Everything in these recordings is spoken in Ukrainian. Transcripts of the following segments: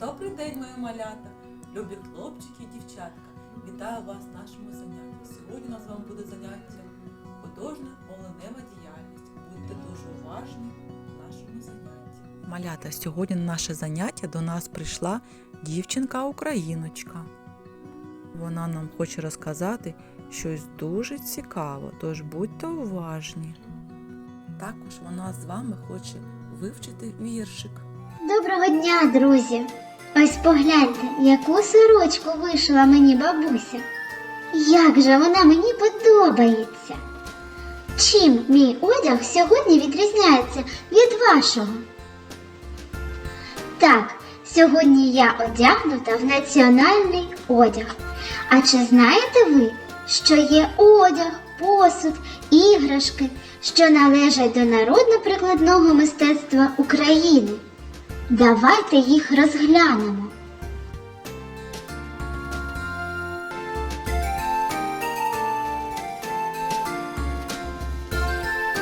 Добрий день, мої малята, любі хлопчики і дівчатка. Вітаю вас в нашому занятті. Сьогодні у нас з вами буде заняття художня оленева діяльність. Будьте дуже уважні в нашому занятті. Малята, сьогодні на наше заняття до нас прийшла дівчинка-україночка. Вона нам хоче розказати щось дуже цікаве, тож будьте уважні. Також вона з вами хоче вивчити віршик. Доброго дня, друзі! Ось погляньте, яку сорочку вишила мені бабуся. Як же вона мені подобається. Чим мій одяг сьогодні відрізняється від вашого? Так, сьогодні я одягнута в національний одяг. А чи знаєте ви, що є одяг, посуд, іграшки, що належать до народно-прикладного мистецтва України? Давайте їх розглянемо.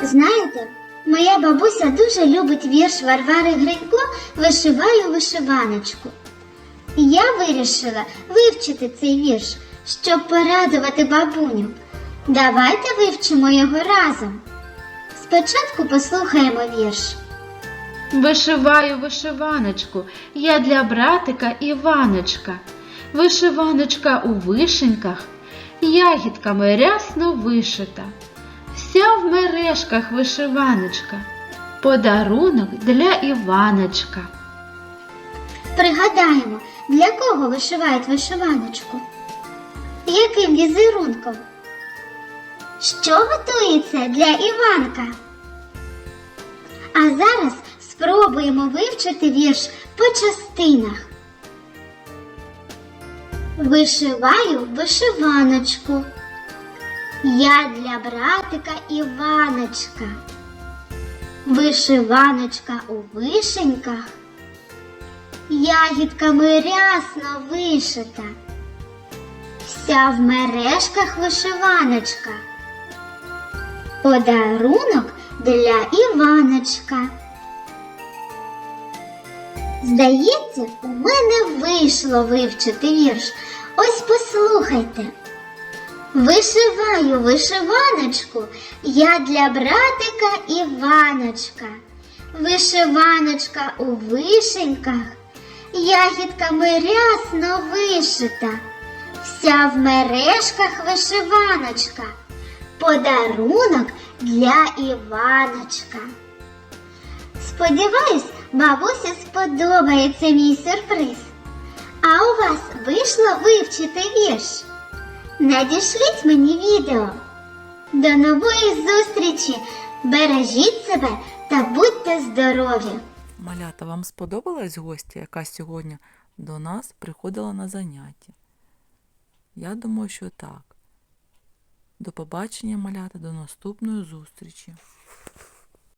Знаєте, моя бабуся дуже любить вірш Варвари Гринько Вишиваю вишиваночку. Я вирішила вивчити цей вірш, щоб порадувати бабуню. Давайте вивчимо його разом. Спочатку послухаємо вірш. Вишиваю вишиваночку, я для братика Іваночка. Вишиваночка у вишеньках, ягідками рясно вишита. Вся в мережках вишиваночка, подарунок для Іваночка. Пригадаємо, для кого вишивають вишиваночку? Яким візерунком? Що готується для Іванка? А зараз спробуємо вивчити вірш по частинах. Вишиваю вишиваночку. Я для братика Іваночка. Вишиваночка у вишеньках ягідками рясно вишита, вся в мережках вишиваночка, подарунок для Іваночка. Здається, у мене вийшло вивчити вірш. Ось послухайте. Вишиваю вишиваночку я для братика Іваночка. Вишиваночка у вишеньках, ягідками рясно вишита, вся в мережках вишиваночка, подарунок для Іваночка. Сподіваюсь, бабусі сподобається мій сюрприз. А у вас вийшло вивчити вірш? Надішліть мені відео. До нової зустрічі! Бережіть себе та будьте здорові! Малята, вам сподобалась гостя, яка сьогодні до нас приходила на заняття? Я думаю, що так. До побачення, малята, до наступної зустрічі.